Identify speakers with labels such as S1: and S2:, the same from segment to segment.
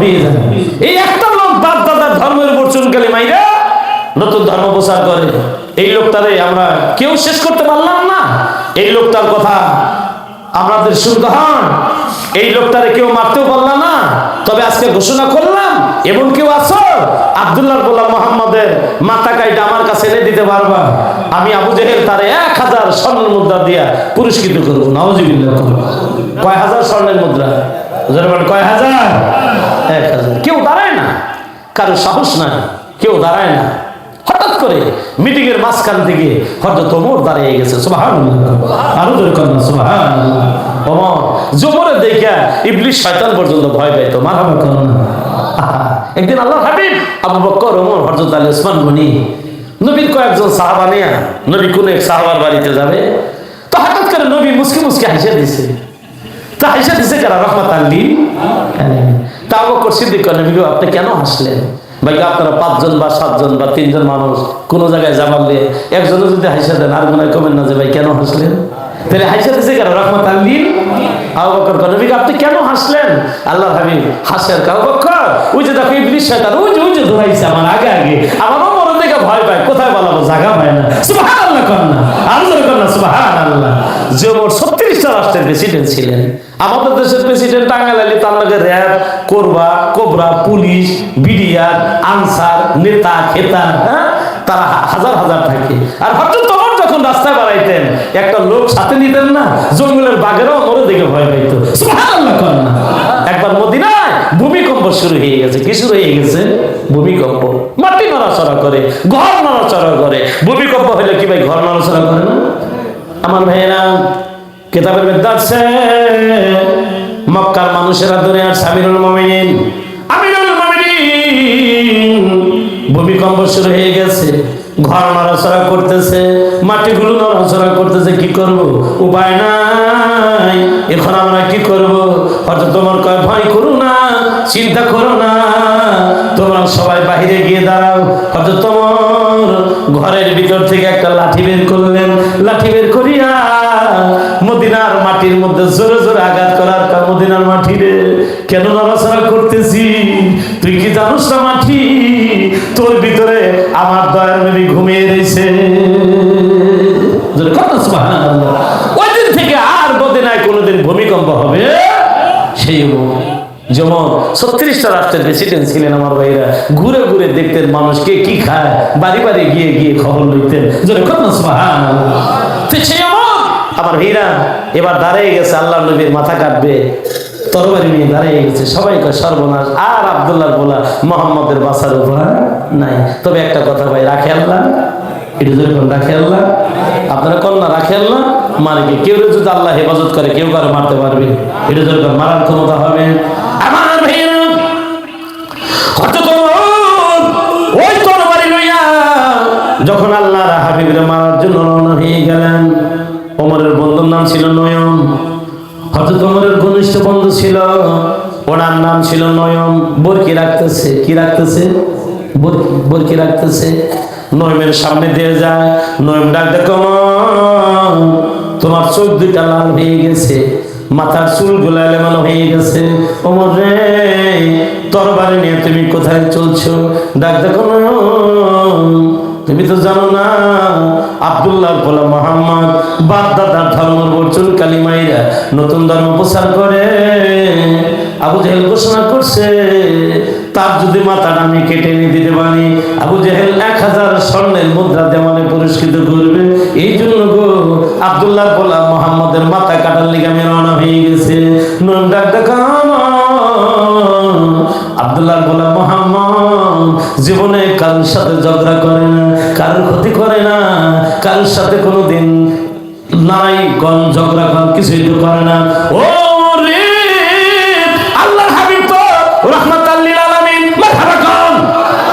S1: হয়ে যাবে। এই একটা লোক বাপ দাদার ধর্মের উপর চুনকালি মাইরা নতুন ধর্ম প্রচার করে। এই লোকটারে আমরা কেউ শেষ করতে পারলাম না। এই লোকটার কথা আমাদের শুনতে হন এই লোকটারে কেউ মারতেও পারলাম না। তবে আজকে ঘোষণা করলাম, এমন কেউ আছো? আব্দুল্লাহ গোলাম মোহাম্মদের মাথা কাইটা আমার কাছে এনে দিতে পারবা। আমি আবু জেহেল তারে এক হাজার স্বর্ণের মুদ্রা দিয়া পুরস্কৃত করব। নওয়াজিবিল্লাহ করব কয় হাজার স্বর্ণের মুদ্রা? কয় হাজার? এক হাজার। কেউ দাঁড়ায় না, কারও সাহস নাই কেউ দাঁড়ায় না। হঠাৎ করে মিটিং এর মাঝখান থেকে হঠাৎ ওমর দাঁড়িয়ে গেছে আরও জোরে কন্যা সুবাহান ওমর জোমরের দেখা ইবলিশ শয়তান পর্যন্ত ভয় পাইতো মারামা কন্যা একদিন আল্লাহ হাবিব আবু বক্কর, ওমর, হযরত আলী ওসমান গনি, নবীর কয়েকজন সাহাবা নিয়ে, নবী কোন এক সাহাবার বাড়িতে যাবে? তো হঠাৎ করে নবী মুসকে মুসকে হাসে দিছে। তা হাসে দিছে কারা? রহমত আল্লি তা আবু বকর সিদ্দিক আপনি কেন হাসলেন? ভাই আপনারা পাঁচজন বা সাতজন বা তিনজন মানুষ কোন জায়গায় যাবালে একজনে যদি হাসা দেন, আর মনে কমেন না যে, ভাই, কেন হাসলেন? তাহলে হাসা দিছে কেন রহমত আল্লি আবু বকর নবী, আপনি কেন হাসলেন? আল্লাহ হাবিব হাসের কাউ বকর, ওই যে দেখো শয়তান, ওই যে ওই যে ধরাইছে আমার আগে আগে। আমারও মনে দেখে ভয় পায়, কোথায় বলাবো জায়গা পায় না। সুবহানাল্লাহ কর না। আর কর না, সুবহানাল্লাহ। 36টা রাষ্ট্রের প্রেসিডেন্ট ছিলেন। আমাদের দেশের প্রেসিডেন্ট টাঙ্গাইল আলী, তার লগে র্যাব, কোরবা, কোবরা, পুলিশ, বিডিআর, আনসার, নেতা খেতা হ্যাঁ? তারা হাজার হাজার থাকে। আর তোমার যখন রাস্তায় বাড়াইতেন, একটা লোক সাথে নিতেন না, জঙ্গলের বাঘেরাও মরে দেখে ভয় পাইতো। না। একবার মদিনায় ভূমিকম্প শুরু হয়ে গেছে। কি শুরু হয়ে গেছে? ভূমিকম্প। মাটি নড়াচড়া করে, ঘর নড়াচড়া করে। ভূমিকম্প হলে কি ভাই ঘর নড়াচড়া করে না? আমার ভাইয়েরা, কেতাবের মধ্যে আছে, মক্কার মানুষেরা দুনিয়ার সামিরুল মুমিনিন, আমিরুল মুমিনিন, ভূমিকম্প শুরু হয়ে গেছে, ঘর নড়াচড়া করতেছে, মাটিগুলো নড়াচড়া করতেছে, কি করব? উপায় নাই, এখন আমরা কি করব? হয়তো তোমার কয়, ভয় করো না, চিন্তা করো না, তোমরা সবাই বাইরে গিয়ে দাঁড়াও। হয়তো তোমার ঘরের ভিতর থেকে একটা লাঠি বের করলেন মাটির মধ্যে জোরে জোরে আঘাত করার কা মদিনার মাটি রে। কেন নড়াচড়া করতেছি? তুই কি জানোস না মাটি? তোর ভিতরে আমার দয়ার নবী ঘুমিয়ে রয়েছে। ওই দিন থেকে আর কোনোদিন ভূমিকম্প হবে? সেই যেমন ছত্রিশটা রাষ্ট্রের প্রেসিডেন্ট ছিলেন আমার ভাইরা। ঘুরে ঘুরে দেখতেন মানুষ কে কি খায়। বাড়ি বাড়ি গিয়ে গিয়ে খবর লইতেন। আমার ভাইরা এবার দাঁড়িয়ে গেছে আল্লাহ নবীর মাথা কাটবে, তরবারি নিয়ে দাঁড়িয়ে গেছে। সবাই কয়, সর্বনাশ। আর আবদুল্লাহ বলা মোহাম্মদের বাসার উপর নাই। তবে একটা কথা ভাই, রাখে আল্লাহ? এটা যদি রাখে আল্লাহ? আপনারা কন্যা, রাখে আল্লাহ? কি? কেউ যদি আল্লাহ হেফাজত করে, কেউ কারও মারতে পারবে এটা যদি মারার ক্ষমতা হবে? আমার যখন আল্লাহ হাবিবরে মারার জন্য রওনা হয়ে গেলেন ওমরের বন্ধুর নাম ছিল নয়ন। হয়তো তোমার ঘনিষ্ঠ বন্ধু ছিল। ওনার নাম ছিল নয়ন। বরকি রাখতেছে? কি রাখতেছে? বরকি রাখতেছে? নয়মের সামনে দিয়ে যায়। নয়ম ডাক দেখো তোমার চোখ দুইটা লাল হয়ে গেছে। মাথার চুলগুলা এলোমেলো হয়ে গেছে। ওমর রে, তরবারি নিয়ে তুমি কোথায় চলছো? ডাক দেখো তুমি তো জানো না, আব্দুল্লাহ বলা মোহাম্মদ বাপ দাদার ধর্ম বর্চন কালিমাইরা নতুন ধর্ম প্রচার করে, আবু জেহেল ঘোষণা করছে, তার যদি মাথাটা আমি কেটে নিয়ে দিতে পারি, আবু জেহেল এক হাজার স্বর্ণের মুদ্রা দেওয়ানে পুরস্কৃত করবে। এই জন্য গো, আব্দুল্লাহ বলা মোহাম্মদের মাথা কাটার লিগে আমি রওনা হয়ে গেছে। নুন ডাক দেখা আব্দুল্লাহ বলা, মোহাম্মদ, জীবনে কারোর সাথে ঝগড়া করে না কারোর ক্ষতি করে না কারোর সাথে কোনোদিন নাই, কন ঝগড়া, কন কিছুই তো করে না? ও আল্লাহর হাবিব তো রহমাতাল লিল আলামিন, মারহাবা কন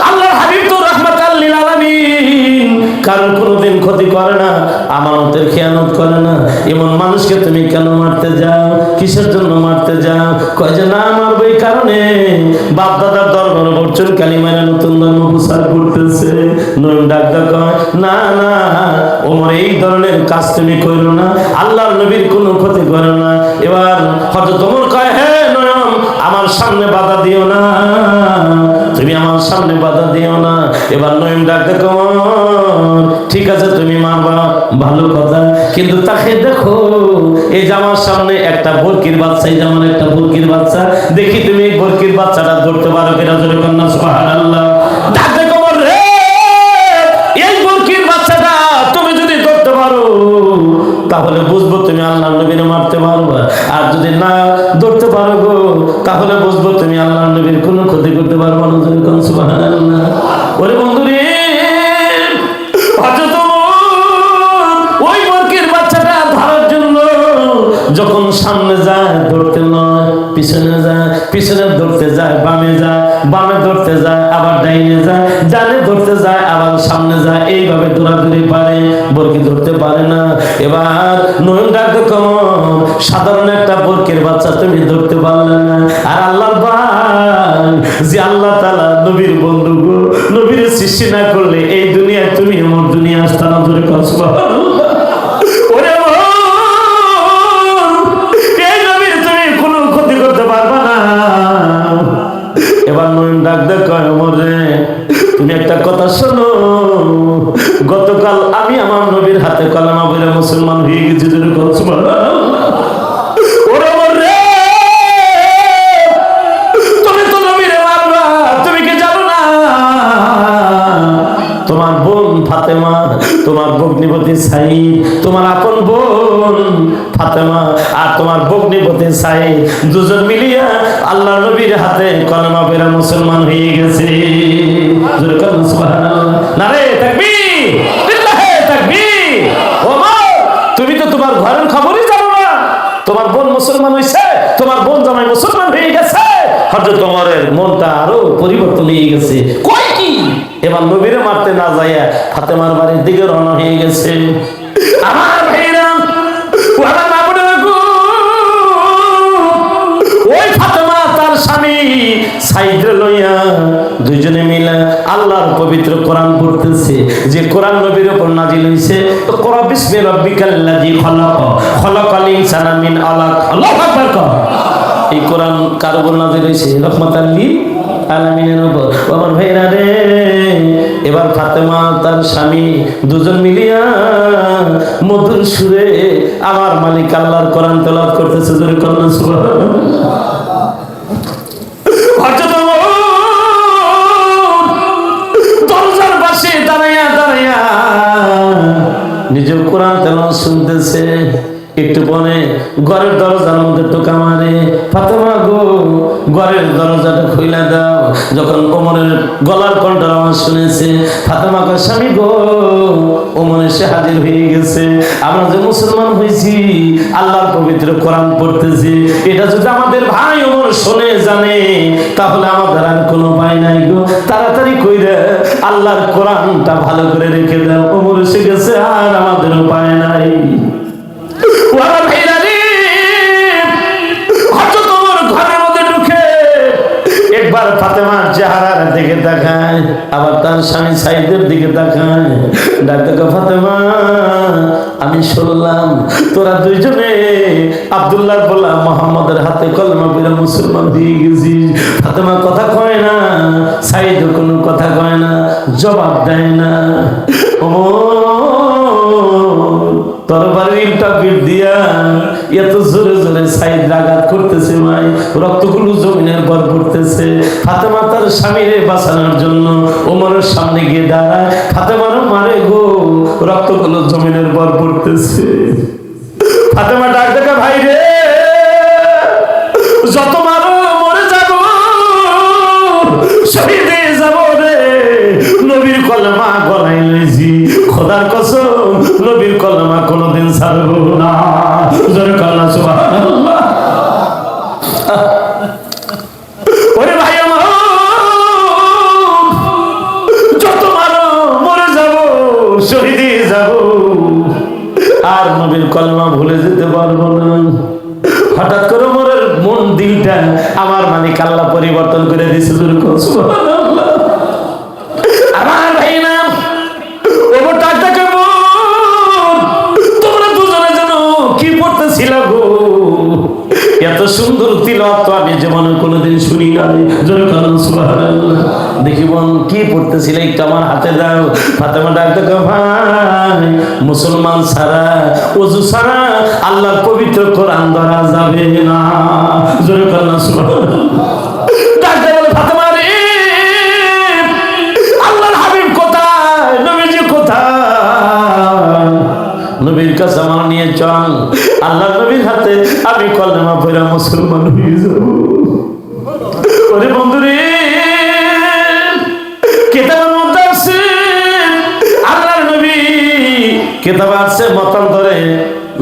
S1: আল্লাহর হাবিব তো রহমাতাল লিল আলামিন কারোর কোনোদিন ক্ষতি করে না, আমানতের খেয়ানত করে না। এমন মানুষকে তুমি কেন মারতে যাও? কিসের জন্য মারতে যাও? কয় যে, না, মারবো এই কারণে। বাপ দাদার দরবার বর্চন কালিমারা নতুন ধর্ম প্রচার করতেছে। নয়ন ডাক্তার কয়, না না, ওমর, এই ধরনের কাজ তুমি করো না। আল্লাহর নবীর কোনো ক্ষতি করো না। এবার হয়তো তোমার কয় হ্যাঁ নয়ন, আমার সামনে বাধা দিও না। তুমি আমার সামনে বাধা দিও না। এবার নয়ন ডাকতে কমন ঠিক আছে, তুমি মা বাবা ভালো কথা। কিন্তু তাকে দেখো, এই জামার সামনে একটা বরকির বাচ্চা, এই জামার একটা বরকির বাচ্চা, দেখি তুমি এই বরকির বাচ্চাটা ধরতে পারো কিনা জোরে কন্যা সুবহানাল্লাহ। পিছনে ধরতে যায়, বামে যায়, বামে ধরতে যায়, আবার ডাইনে যায়, ডানে ধরতে যায়, আবার সামনে যায়। এইভাবে দৌড়াদৌড়ি পারে, বরকি ধরতে পারে না। এবার নয়ন ডাক কম সাধারণ একটা বরকির বাচ্চা তুমি ধরতে পারলে না। আর আল্লাহ যে আল্লাহ তালা নবীর বন্ধু নবীর সৃষ্টি না করলে এই দুনিয়ায় তুমি আমার দুনিয়া আসতে না ধরে কসবা। তোমার বোন ফাতেমা, তোমার ভগ্নিপতি সাই তোমার আপন বোন ফাতেমা আর তোমার ভগ্নিপতি সাই দুজন মিলিয়া আল্লাহ নবীর হাতে কলমা পেরা মুসলমান হয়ে গেছে। তুমি তো তোমার ঘরের খবরই জানো না। তোমার বোন মুসলমান হয়েছে তোমার বোন জামাই মুসলমান হয়ে গেছে। হয়তো তোমার মনটা আরও পরিবর্তন হয়ে গেছে। এবার নবীরে মারতে না যাইয়া ফাতেমার বাড়ির দিকে রওনা হয়ে গেছে। আমার ওই ফাতেমা তার স্বামী সাইডে লইয়া দুইজনে মিলে আল্লাহর পবিত্র কোরআন পড়তেছে। যে কোরআন নবীর উপর নাজিল হইছে, তো কোরআন বিসমি রাব্বিকাল্লাযী খলাক। খলাকাল ইনসানা মিন আলাক। আল্লাহু আকবার কোরআন কার উপর নাজিল হইছে রহমাতাল লিল আলামিনের উপর। আমার ভাইরা রে, এবার ফাতেমা, তার স্বামী দুজন মিলিয়া মধুর সুরে আমার মালিক আল্লাহর কোরআন তেলাওয়াত করতেছে, জোরে কন্যা সুবহানাল্লাহ। নিজের কোরআন তেলাওয়াত শুনতেছে। একটু পরে ঘরের দরজার মধ্যে টোকা মারে, ফাতেমা গো, ঘরের দরজাটা খুইলা দাও। যখন ওমরের গলার কণ্ঠের আওয়াজ শুনেছে, ফাতেমা কয়, স্বামী গো, ওমর এসে হাজির হয়ে গেছে। আমরা যে মুসলমান হয়েছি, আল্লাহর পবিত্র কোরআন পড়তেছি। এটা যদি আমাদের ভাই ওমর শুনে, জানে, তাহলে আমাদের আর কোনো উপায় নাই গো। তাড়াতাড়ি কইরে আল্লাহর কোরআনটা ভালো করে রেখে দাও। ওমর এসে গেছে, আর আমাদের উপায় নাই। আবার তার স্বামী সাইদের দিকে তাকায়, ডাক্তার ফাতেমা, আমি শুনলাম তোরা দুইজনে আব্দুল্লাহ বললাম মোহাম্মদের হাতে কলমা পেরে মুসলমান দিয়ে গেছিস। ফাতেমা কথা কয় না সাইদ কোনো কথা কয় না, জবাব দেয় না। ও তরবারিটা পিঠ দিয়া এত জোরে জোরে সাইড আঘাত করতেছে মাই রক্তগুলো পড়তেছে ফাতেমা তার স্বামীরে বাঁচানোর জন্য ওমরের সামনে গিয়ে দাঁড়ায়। ফাতেমারও মারে গো, রক্তগুলো জমিনের পর পড়তেছে। ফাতেমা ডাক দেখা, ভাই রে, যত মারো মরে যাব, শহীদ যাব রে। নবীর কলমা গলাই লইছি। খোদার কসম, নবীর কলমা কোনোদিন ছাড়বো না। কি পড়তেছিলে? একটু আমার হাতে দাও। ফাতেমা ডাকতে ভাই, মুসলমান ছাড়া ওযু ছাড়া আল্লাহর পবিত্র কোরআন ধরা যাবে না। জোরে সুবহানাল্লাহ। ডাকতে বলে রে, আল্লাহর হাবিব কোথায়? নবীজি কোথায়? নবীর কাছে আমার নিয়ে চল। আল্লাহ নবীর হাতে আমি কলমা পড়া মুসলমান হয়ে যাব।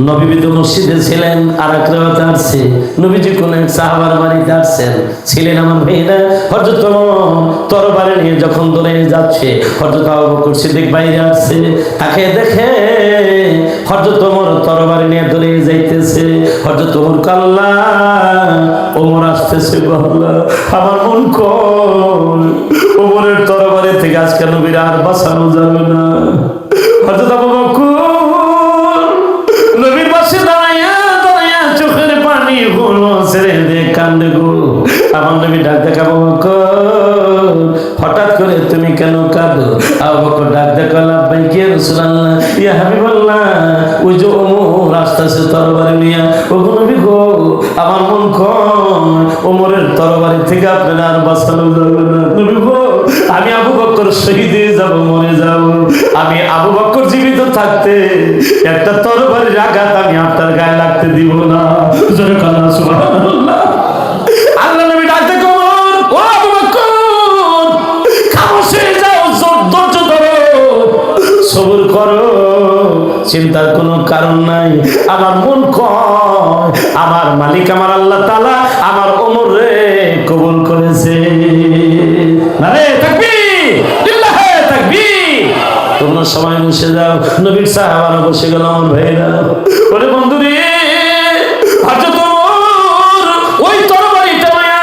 S1: নবী বিদু মসজিদে ছিলেন আর এক রেওয়াতে আসছে। নবীজি কোন এক সাহাবার বাড়িতে আসছেন। ছিলেন আমার ভাইরা হযরত তরবারি নিয়ে যখন দৌড়ে যাচ্ছে, হযরত আবু সিদ্দিক বাইরে আসছে। তাকে দেখে হযরত ওমর তরবারি নিয়ে দৌড়ে যাইতেছে। হযরত ওমর কাল্লা ওমর আসতেছে বাবা আমার মন কল ওমরের তরবারি থেকে আজকে নবীর আর বাঁচানো যাবে না। হযরত আবু হঠাৎ করে তুমি কেন কাঁদো? আবু ডাক দেখা লাভবাই কে রাসূলুল্লাহ? ইয়া ওই যে ওমর আসতেছে তরবারি নিয়া। ও নবী গো, আমার মন কম ওমরের তরবারি থেকে আপনার আর বাঁচানো যাবে না। নবী আমি আবু বকর শহীদ যাব, মরে যাব। আমি আবু বকর জীবিত থাকতে একটা তরবারির আঘাত আমি আপনার গায়ে লাগতে দিব না। জোরে কান্না চিন্তার কোনো কারণ নাই। আমার মন কয় আমার মালিক আমার আল্লাহ তাআলা আমার ওমর রে কবুল করেছে। আরে তোমরা সবাই বসে যাও। নবীর সাহাবারা বসে গেল আমার ভাইরা ওরে বন্ধু রে হযরত ওমর ওই তরবারিটা মায়া।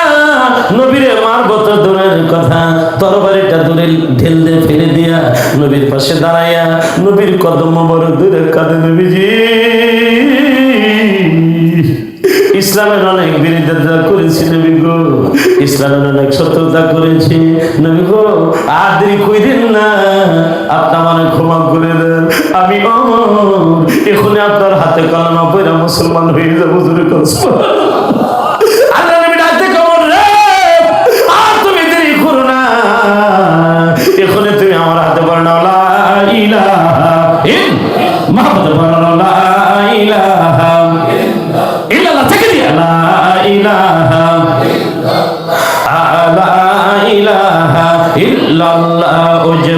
S1: নবীরে মারব তো দূরের কথা। তরবারিটা দূরে ঢেল দিয়ে ফেলে দিয়া নবীর পাশে দাঁড়াইয়া, নবীর কদম বড় দূরে কাঁদে নবীজি ইসলামের অনেক বিরোধিতা করেছি নবী গো, ইসলামের অনেক শত্রুতা করেছি নবী গো। আর দেরি কইরেন না আপনি আমার ক্ষমা করে দেন। আমি এখনই আপনার হাতে কলমা পয়রা মুসলমান হয়ে যাব কষ্ট ইল্লাল্লাহ ও যে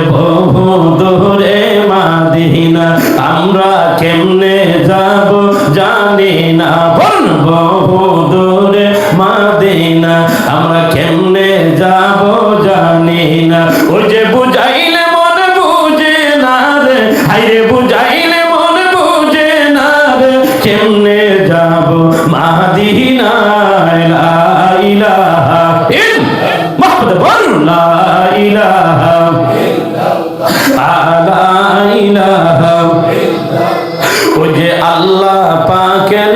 S1: মুহাম্মদ বল লা ইলাহা লা ইলাহা। ওই যে আল্লাহ পাকের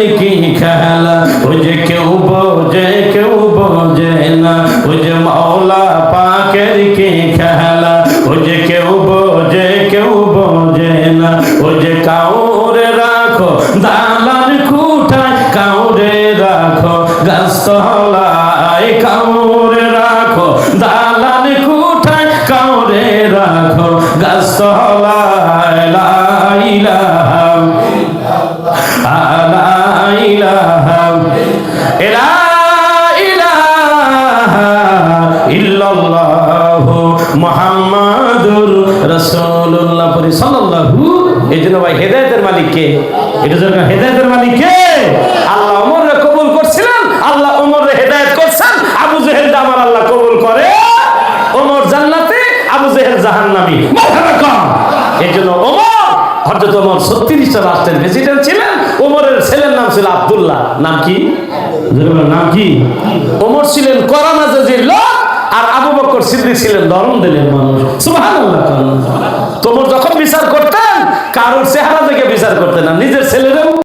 S1: মুহাম্মাদুর রাসূলুল্লাহ পরি সাল্লাল্লাহু এই জন্য ভাই হেদায়েতের মালিক কে এটা জন্য হেদায়েতের মালিক কে আল্লাহ ওমরকে কবুল করছিলেন, আল্লাহ ওমরকে হেদায়েত করছেন, আবু জেহেল আমার আল্লাহ কবুল করে ওমর জান্নাতে, আবু জেহেল জাহান্নামী। জন্য ওমর, হযরত ওমর 36টা রাষ্ট্রের প্রেসিডেন্ট ছিলেন। ওমরের ছেলের নাম ছিল আব্দুল্লাহ। নাম কি? নাম কি? ওমর ছিলেন করামাজের লোক, আর আবু বকর সিদ্দিক ছিলেন ধর্ম দিলেন মানুষ। সুবহানাল্লাহ তোমর যখন বিচার করতেন, কারোর চেহারা থেকে বিচার করতেন না, নিজের ছেলেরাও